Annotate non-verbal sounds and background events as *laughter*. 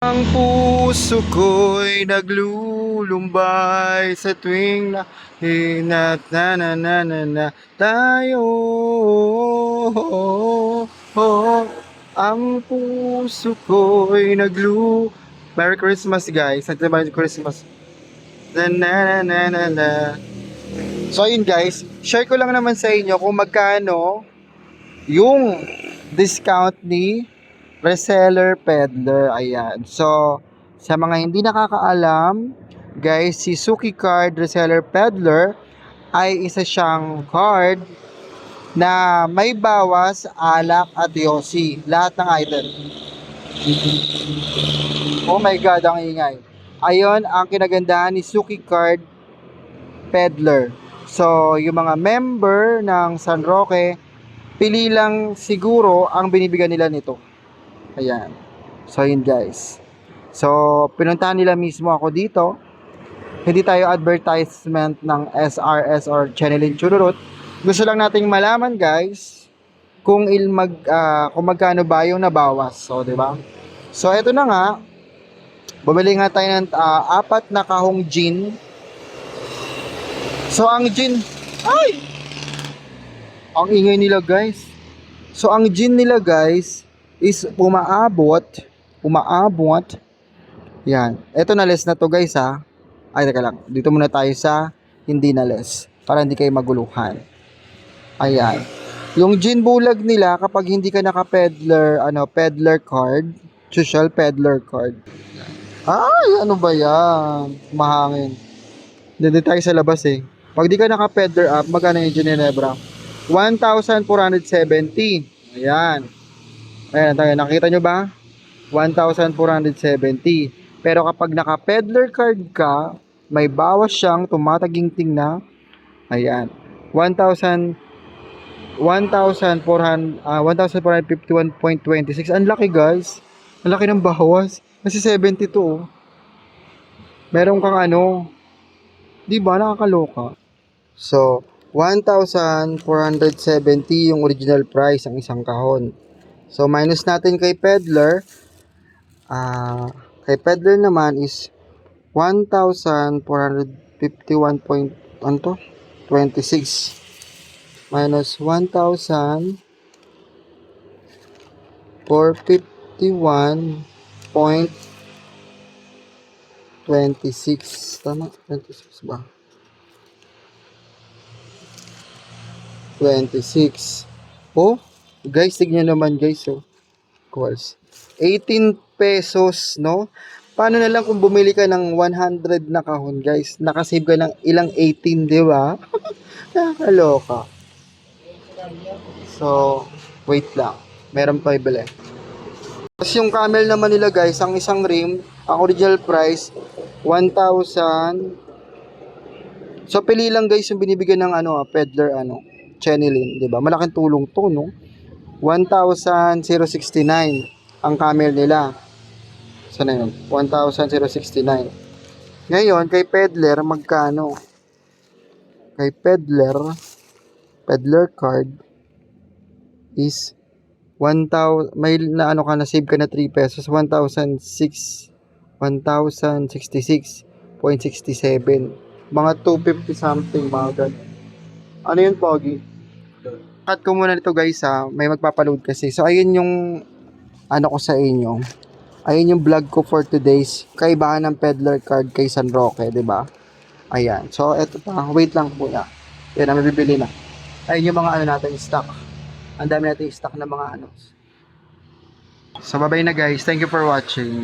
Ang puso ko'y naglulumbay sa tuwing na hinat na na na na na tayo. Ang puso ko'y naglu... Merry Christmas guys. Merry Christmas. Na na na na na na. So ayun guys, share ko lang naman sa inyo kung magkano yung discount ni reseller peddler. Ayan. So, sa mga hindi nakakaalam, guys, si Suki Card Reseller Peddler ay isa siyang card na may bawas, alak at yosi. Lahat ng item. Oh my God, ang ingay. Ayon ang kinagandahan ni Suki Card Peddler. So, yung mga member ng San Roque, pili lang siguro ang binibigyan nila nito. Ayan. So, yun guys. So, pinuntahan nila mismo ako dito. Hindi tayo advertisement ng SRS or Channeling Chururut. Gusto lang nating malaman guys kung il mag ah, kung magkano ba yung nabawas. So, 'di ba? So, eto na nga. Bumili nga tayo ng ah, apat na kahong gin. So, ang gin ay ang ingay nila guys. So, ang gin nila guys is umaabot, umaabot. Yan. Ito na less na to guys ha. Ay, teka lang. Dito muna tayo sa hindi na less. Para hindi kayo maguluhan. Ayan. Yung gin bulag nila, kapag hindi ka naka-peddler, ano, peddler card, social peddler card. Ay, ano ba yan? Mahangin. Hindi tayo sa labas eh. Pag di ka naka-peddler up, magkano yung gin ni Nebra? 1,470. Ayan. Ayan, tayo. Nakita nyo ba? 1,470. Pero kapag naka-peddler card ka, may bawas siyang tumataginting na. Ayan. 1,000 1,400 ah, 1,451.26. Ang laki guys. Ang laki ng bawas. Kasi 72 oh. Meron kang ano, 'di ba nakakaloka? So, 1,470 yung original price ng isang kahon. So, minus natin kay Peddler. Ah, kay Peddler naman is 1,451 point, ano to? 26. Minus 1,000 451 26. Tama? 26 ba? 26. Oh, guys, tignan naman guys, oh. Course. 18 pesos, no? Paano na lang kung bumili ka ng 100 na kahon, guys? Nakasave ka ng ilang 18, di ba? *laughs* Nakakaloka. So, wait lang. Meron pa ibili. Tapos yung camel naman nila, guys, ang isang rim, ang original price, 1,000. So, pili lang guys yung binibigyan ng ano, ah, peddler, ano, Chenilin, di ba? Malaking tulong to, no? 1,069 ang camel nila. Sana yun? 1,069. Ngayon, kay peddler, magkano? Kay peddler, peddler card is 1,000, may na ano ka na save ka na 3 pesos, 1,006, 1,066.67. Mga 250 something, mga ganun. Ano yun, Pogi? Cut ko muna nito guys ha, may magpapaload kasi. So ayun yung ano ko sa inyo. Ayun yung vlog ko for today's kaibahan ng peddler card kay San Roque, 'di ba? Ayan. So eto pa, wait lang po na. Yan na mabibili na. Ayun yung mga ano natin stock. Ang dami natin stock na mga ano. So bye-bye na guys. Thank you for watching.